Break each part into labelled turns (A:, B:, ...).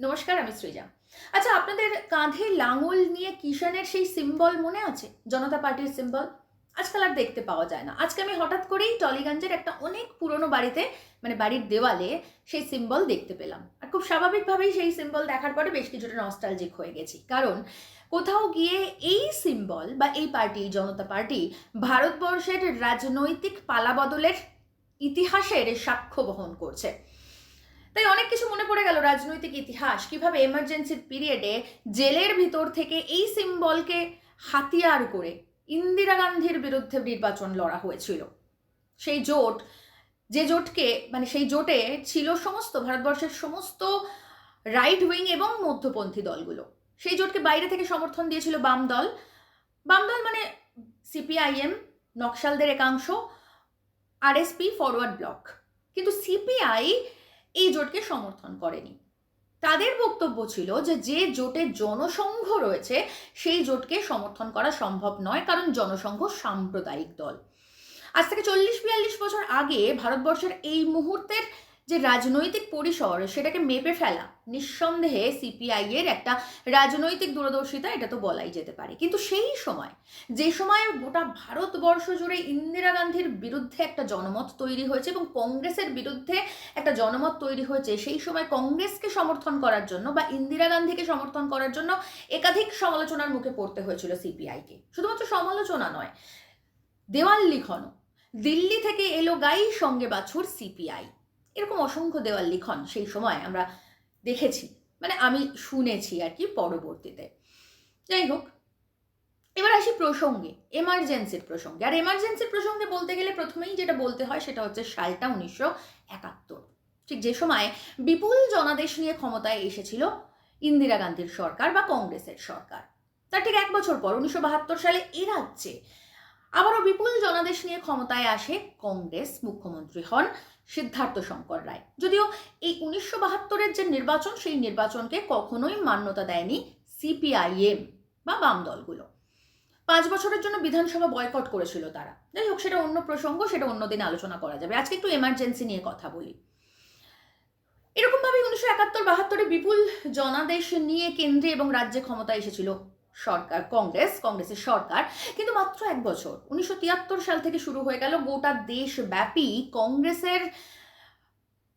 A: নমস্কার, আমি সৃজা। আচ্ছা আপনাদের কাঁধে লাঙল নিয়ে কিষানের সেই সিম্বল মনে আছে? জনতা পার্টির সিম্বল আজকাল আর দেখতে পাওয়া যায় না। আজকে আমি হঠাৎ করেই টলিগঞ্জের একটা অনেক পুরনো বাড়িতে মানে বাড়ির দেওয়ালে সেই সিম্বল দেখতে পেলাম। আর খুব স্বাভাবিকভাবেই সেই সিম্বল দেখার পরে বেশ কিছুটা নস্টালজিক হয়ে গেছি। কারণ কোথাও গিয়ে এই সিম্বল বা এই পার্টি, জনতা পার্টি ভারতবর্ষের রাজনৈতিক পালাবদলের ইতিহাসের সাক্ষ্য বহন করছে। তাই অনেক কিছু মনে পড়ে গেল রাজনৈতিক ইতিহাস। কীভাবে এমার্জেন্সির পিরিয়ডে জেলের ভিতর থেকে এই সিম্বলকে হাতিয়ার করে ইন্দিরা গান্ধীর বিরুদ্ধে নির্বাচন লড়া হয়েছিল। সেই জোট, যে জোটকে মানে সেই জোটে ছিল সমস্ত ভারতবর্ষের সমস্ত রাইট উইং এবং মধ্যপন্থী দলগুলো। সেই জোটকে বাইরে থেকে সমর্থন দিয়েছিল বাম দল। বাম দল মানে সিপিআইএম নকশালদের একাংশ আরএসপি ফরওয়ার্ড ব্লক কিন্তু সিপিআই এই জোটকে সমর্থন করেনি। তাদের বক্তব্য ছিল যে যে জোটে জনসংঘ রয়েছে, সেই জোটকে সমর্থন করা সম্ভব নয়, কারণ জনসংঘ সাম্প্রদায়িক দল। আজ থেকে চল্লিশ বিয়াল্লিশ বছর আগে ভারতবর্ষের এই মুহূর্তের যে রাজনৈতিক পরিসর সেটাকে মেপে ফেলা, নিঃসন্দেহে সিপিআই এর একটা রাজনৈতিক দূরদর্শিতা এটা তো বলাই যেতে পারে। কিন্তু সেই সময়, যে সময় গোটা ভারতবর্ষ জুড়ে ইন্দিরা গান্ধীর বিরুদ্ধে একটা জনমত তৈরি হয়েছে এবং কংগ্রেসের বিরুদ্ধে একটা জনমত তৈরি হয়েছে, সেই সময় কংগ্রেসকে সমর্থন করার জন্য বা ইন্দিরা গান্ধীকে সমর্থন করার জন্য একাধিক সমালোচনার মুখে পড়তে হয়েছিল সিপিআইকে শুধুমাত্র সমালোচনা নয়, দেওয়াল লিখনও। দিল্লি থেকে এলো গাই সঙ্গে বাছুর সিপিআই এরকম অসংখ্য দেওয়াল লিখন সেই সময় আমরা দেখেছি। মানে আমি শুনেছি আর কি পরবর্তীতে। যাই হোক, এবার আসি প্রসঙ্গে এমার্জেন্সির প্রসঙ্গে। আর এমার্জেন্সির প্রসঙ্গে বলতে গেলে প্রথমেই যেটা বলতে হয় সেটা হচ্ছে সালটা উনিশশো একাত্তর। ঠিক যে সময় বিপুল জনাদেশ নিয়ে ক্ষমতায় এসেছিল ইন্দিরা গান্ধীর সরকার বা কংগ্রেসের সরকার। তার ঠিক এক বছর পর, উনিশশো বাহাত্তর সালে এ রাজ্যে আবারও বিপুল জনাদেশ নিয়ে ক্ষমতায় আসে কংগ্রেস মুখ্যমন্ত্রী হন সিদ্ধার্থ শঙ্কর রায়। যদিও এই উনিশশো বাহাত্তরের যে নির্বাচন, সেই নির্বাচনকে কখনোই মান্যতা দেয়নি সিপিআইএম বা বাম দলগুলো। পাঁচ বছরের জন্য বিধানসভা বয়কট করেছিল তারা। যাই হোক, সেটা অন্য প্রসঙ্গ, সেটা অন্যদিন আলোচনা করা যাবে। আজকে একটু এমার্জেন্সি নিয়ে কথা বলি। এরকমভাবে উনিশশো একাত্তর বাহাত্তরে বিপুল জনাদেশ নিয়ে কেন্দ্রে এবং রাজ্যে ক্ষমতা এসেছিল সরকার, কংগ্রেস, কংগ্রেসের সরকার। কিন্তু মাত্র এক বছর, উনিশশো তিয়াত্তর সাল থেকে শুরু হয়ে গেল গোটা দেশব্যাপী কংগ্রেসের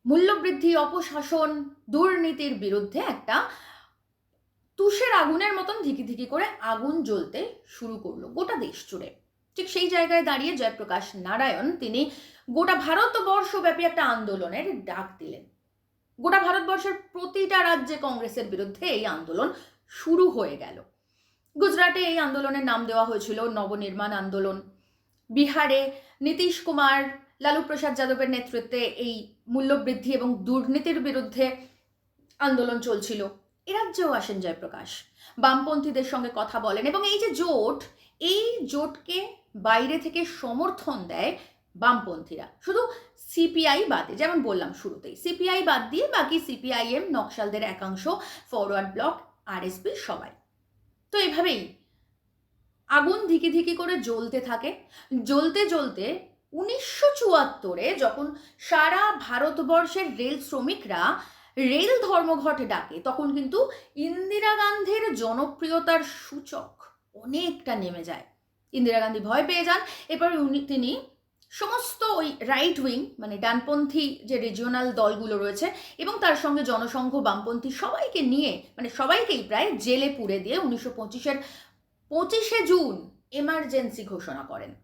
A: মূল্যবৃদ্ধি, অপশাসন, দুর্নীতির বিরুদ্ধে একটা তুষের আগুনের মতন ধিকি ধিকি করে আগুন জ্বলতে শুরু করল গোটা দেশ জুড়ে। ঠিক সেই জায়গায় দাঁড়িয়ে জয়প্রকাশ নারায়ণ তিনি গোটা ভারতবর্ষব্যাপী একটা আন্দোলনের ডাক দিলেন। গোটা ভারতবর্ষের প্রতিটা রাজ্যে কংগ্রেসের বিরুদ্ধে এই আন্দোলন শুরু হয়ে গেল। গুজরাটে এই আন্দোলনের নাম দেওয়া হয়েছিল নবনির্মাণ আন্দোলন। বিহারে নীতিশ কুমার, লালু প্রসাদ যাদবের নেতৃত্বে এই মূল্যবৃদ্ধি এবং দুর্নীতির বিরুদ্ধে আন্দোলন চলছিল। এ রাজ্যেও আসেন জয়প্রকাশ। বামপন্থীদের সঙ্গে কথা বলেন এবং এই যে জোট, এই জোটকে বাইরে থেকে সমর্থন দেয় বামপন্থীরা। শুধু সিপিআই বাদে যেমন বললাম শুরুতেই, সিপিআই বাদ দিয়ে বাকি সিপিআইএম, নকশালদের একাংশ, ফরওয়ার্ড ব্লক, আরএসপি সবাই। তো এভাবেই আগুন ধিকি ধিকি করে জ্বলতে থাকে। জ্বলতে জ্বলতে উনিশশো চুয়াত্তরে যখন সারা ভারতবর্ষের রেল শ্রমিকরা রেল ধর্মঘট ডাকে, তখন কিন্তু ইন্দিরা গান্ধীর জনপ্রিয়তার সূচক অনেকটা নেমে যায়। ইন্দিরা গান্ধী ভয় পেয়ে যান। এরপর তিনি সমস্ত ওই রাইট উইং মানে ডানপন্থী যে রিজিওনাল দলগুলো রয়েছে এবং তার সঙ্গে জনসংঘ, বামপন্থী সবাইকে নিয়ে মানে সবাইকেই প্রায় জেলে পুরে দিয়ে উনিশশো পঁচিশের পঁচিশে জুন এমার্জেন্সি ঘোষণা করেন।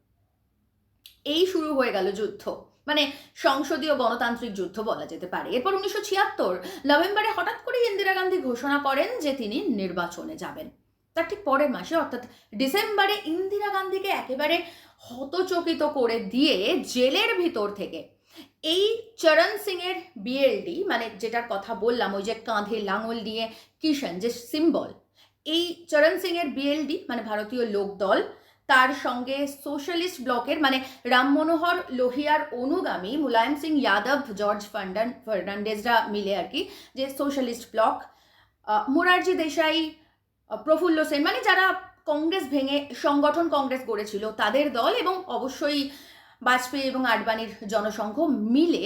A: এই শুরু হয়ে গেল যুদ্ধ। মানে সংসদীয় গণতান্ত্রিক যুদ্ধ বলা যেতে পারে। এরপর উনিশশো ছিয়াত্তর নভেম্বরে হঠাৎ করে ইন্দিরা গান্ধী ঘোষণা করেন যে তিনি নির্বাচনে যাবেন। তার ঠিক পরের মাসে, অর্থাৎ ডিসেম্বরে, ইন্দিরা গান্ধীকে একেবারে হতচকিত করে দিয়ে জেলের ভিতর থেকে। এই চরণ সিং এর বিএলডি মানে যেটার কথা বললাম, ওই যে কাঁধে লাঙল নিয়ে কিষণ যে সিম্বল এই চরণ সিং এর বিএলডি মানে ভারতীয় লোকদল, তার সঙ্গে সোশ্যালিস্ট ব্লকের মানে রাম মনোহর লোহিয়ার অনুগামী মুলায়ম সিং যাদব, জর্জ ফান্ডান ফার্নান্ডেজরা মিলে আর কি যে সোশ্যালিস্ট ব্লক মোরারজি দেশাই প্রফুল্ল সেন মানে যারা কংগ্রেস ভেঙে সংগঠন কংগ্রেস গড়েছিল। তাদের দল এবং অবশ্যই বাজপেয়ী এবং আডবাণীর জনসংঘ মিলে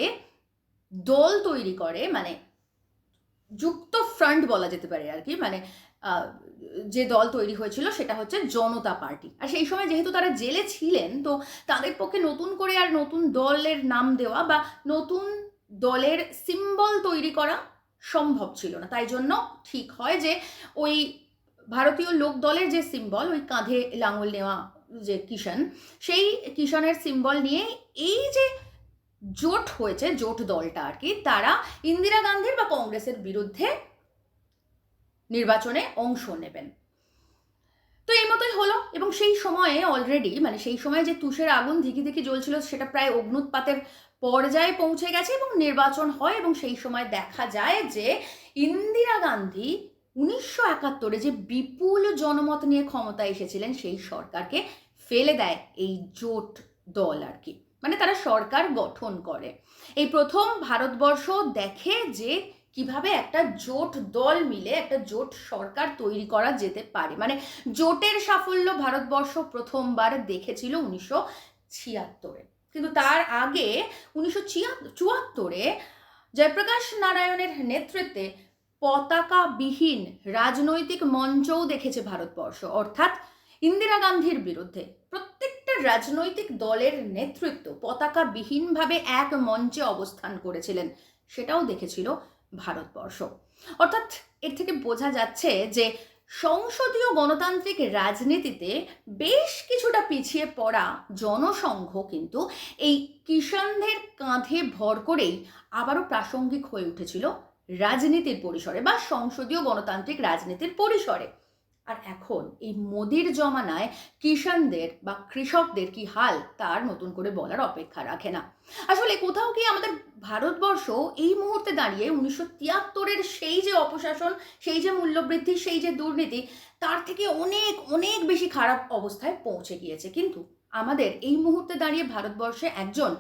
A: দল তৈরি করে মানে যুক্ত ফ্রন্ট বলা যেতে পারে আর কি মানে যে দল তৈরি হয়েছিল সেটা হচ্ছে জনতা পার্টি। আর সেই সময় যেহেতু তারা জেলে ছিলেন, তো তাদের পক্ষে নতুন করে আর নতুন দলের নাম দেওয়া বা নতুন দলের সিম্বল তৈরি করা সম্ভব ছিল না। তাই জন্য ঠিক হয় যে ওই ভারতীয় লোক দলের যে সিম্বল ওই কাঁধে লাঙল নেওয়া যে কিষান সেই কিষানের সিম্বল নিয়ে এই যে জোট হয়েছে, জোট দলটা আর কি, তারা ইন্দিরা গান্ধীর বা কংগ্রেসের বিরুদ্ধে নির্বাচনে অংশ নেবেন। তো এই মতোই হলো, এবং সেই সময়ে অলরেডি মানে সেই সময় যে তুষের আগুন ধিকি ধিকি জ্বলছিল, সেটা প্রায় অগ্নুৎপাতের পর্যায়ে পৌঁছে গেছে, এবং নির্বাচন হয়, এবং সেই সময় দেখা যায় যে ইন্দিরা গান্ধী উনিশশো একাত্তরে যে বিপুল জনমত নিয়ে ক্ষমতায় এসেছিলেন, সেই সরকারকে ফেলে দেয় এই জোট দল আর কি। মানে তারা সরকার গঠন করে। এই প্রথম ভারতবর্ষ দেখে যে কীভাবে একটা জোট দল মিলে একটা জোট সরকার তৈরি করা যেতে পারে। মানে জোটের সাফল্য ভারতবর্ষ প্রথমবার দেখেছিল উনিশশো ছিয়াত্তরে। কিন্তু তার আগে উনিশশো চুয়াত্তরে জয়প্রকাশ নারায়ণের নেতৃত্বে পতাকাবিহীন রাজনৈতিক মঞ্চও দেখেছে ভারতবর্ষ, অর্থাৎ ইন্দিরা গান্ধীর বিরুদ্ধে। প্রত্যেকটা রাজনৈতিক দলের নেতৃত্ব পতাকাবিহীনভাবে এক মঞ্চে অবস্থান করেছিলেন, সেটাও দেখেছিল ভারতবর্ষ। অর্থাৎ এর থেকে বোঝা যাচ্ছে যে সংসদীয় গণতান্ত্রিক রাজনীতিতে বেশ কিছুটা পিছিয়ে পড়া জনসংঘ কিন্তু এই কিষানদের কাঁধে ভর করেই আবারও প্রাসঙ্গিক হয়ে উঠেছিল রাজনীতির পরিসরে বা সংসদীয় গণতান্ত্রিক রাজনীতির পরিসরে। আর এখন এই মোদির জমানায় কিষানদের বা কৃষকদের কি হাল তার নতুন করে বলার অপেক্ষা রাখে না। আসলে কোথাও কি আমাদের ভারতবর্ষ এই মুহূর্তে দাঁড়িয়ে উনিশশো তিয়াত্তরের সেই যে অপশাসন, সেই যে মূল্যবৃদ্ধি, সেই যে দুর্নীতি, তার থেকে অনেক অনেক বেশি খারাপ অবস্থায় পৌঁছে গিয়েছে। কিন্তু আমাদের এই মুহূর্তে দাঁড়িয়ে ভারতবর্ষে একজন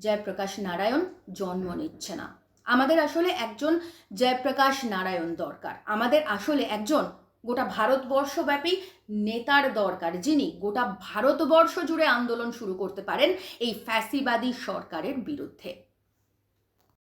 A: জয়প্রকাশ নারায়ণ জন্ম নিচ্ছে না। আমাদের আসলে একজন জয়প্রকাশ নারায়ণ দরকার। আমাদের আসলে একজন গোটা ভারতবর্ষব্যাপী নেতার দরকার, যিনি গোটা ভারতবর্ষ জুড়ে আন্দোলন শুরু করতে পারেন এই ফ্যাসিবাদী সরকারের বিরুদ্ধে।